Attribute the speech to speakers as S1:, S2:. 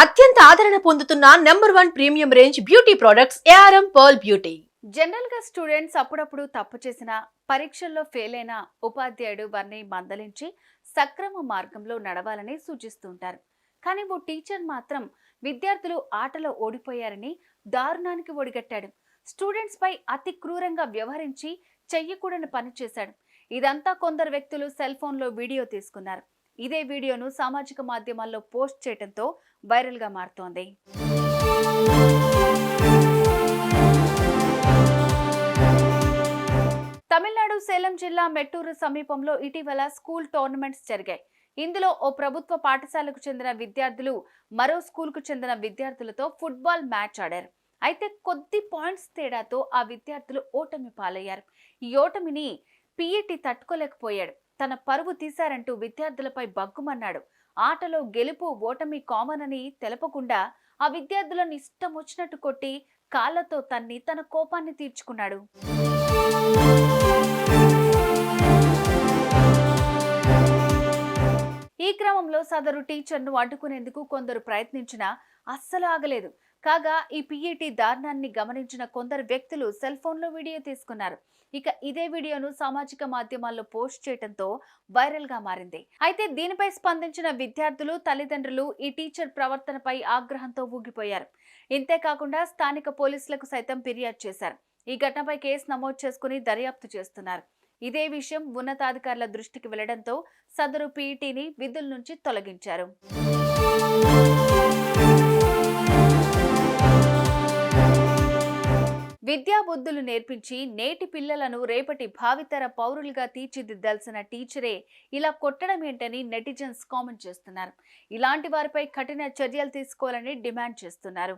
S1: అత్యంత ఆదరణ పొందుతున్న number one premium range beauty products ARM pearl beauty.
S2: జనరల్గా స్టూడెంట్స్ అప్పుడప్పుడు తప్పు చేసిన పరీక్షల్లో ఫెయిల్ అయిన ఉపాధ్యాయుడు వారిని మందలించి సక్రమ మార్గంలో నడవాలని సూచిస్తుంటారు కానీ ఓ టీచర్ మాత్రం విద్యార్థులు ఆటలో ఓడిపోయారని దారుణానికి ఒడిగట్టాడు. స్టూడెంట్స్ పై అతి క్రూరంగా వ్యవహరించి చెయ్యకూడని పని చేశాడు. ఇదంతా కొందరు వ్యక్తులు సెల్ ఫోన్లో వీడియో తీసుకున్నారు. ఇదే వీడియోను సామాజిక మాధ్యమాల్లో పోస్ట్ చేయడంతో వైరల్గా మారుతోంది. తమిళనాడు సేలం జిల్లా మెట్టూరు సమీపంలో ఇటీవల స్కూల్ టోర్నమెంట్స్ జరిగాయి. ఇందులో ఓ ప్రభుత్వ పాఠశాలకు చెందిన విద్యార్థులు మరో స్కూల్కు చెందిన విద్యార్థులతో ఫుట్బాల్ మ్యాచ్ ఆడారు. అయితే కొద్ది పాయింట్స్ తేడాతో ఆ విద్యార్థులు ఓటమి పాలయ్యారు. ఈ ఓటమిని పిఈటి తట్టుకోలేకపోయాడు. తన పరువు తీశారంటూ విద్యార్థులపై బగ్గుమన్నాడు ఆటలో గెలుపు ఓటమి కామన్ అని తెలపకుండా ఆ విద్యార్థులను ఇష్టం వచ్చినట్టు కొట్టి కాళ్ళతో తన్ని తన కోపాన్ని తీర్చుకున్నాడు. ఈ క్రమంలో సదరు టీచర్ను అడ్డుకునేందుకు కొందరు ప్రయత్నించినా అస్సలు ఆగలేదు. కాగా ఈ పిఈటి దారుణాన్ని గమనించిన కొందరు వ్యక్తులు సెల్ ఫోన్లో వీడియో తీసుకున్నారు. ఇక ఇదే వీడియోను సామాజిక మాధ్యమాల్లో పోస్ట్ చేయడంతో వైరల్గా మారింది. అయితే దీనిపై స్పందించిన విద్యార్థులు తల్లిదండ్రులు ఈ టీచర్ ప్రవర్తనపై ఆగ్రహంతో ఊగిపోయారు. ఇంతేకాకుండా స్థానిక పోలీసులకు సైతం ఫిర్యాదు చేశారు. ఈ ఘటనపై కేసు నమోదు చేసుకుని దర్యాప్తు చేస్తున్నారు. ఇదే విషయం ఉన్నతాధికారుల దృష్టికి వెళ్ళడంతో సదరు పీఈటీని విధుల నుంచి తొలగించారు. విద్యాబుద్ధులు నేర్పించి నేటి పిల్లలను రేపటి భావితర పౌరులుగా తీర్చిదిద్దాల్సిన టీచరే ఇలా కొట్టడం ఏంటని నెటిజన్స్ కామెంట్ చేస్తున్నారు. ఇలాంటి వారిపై కఠిన చర్యలు తీసుకోవాలని డిమాండ్ చేస్తున్నారు.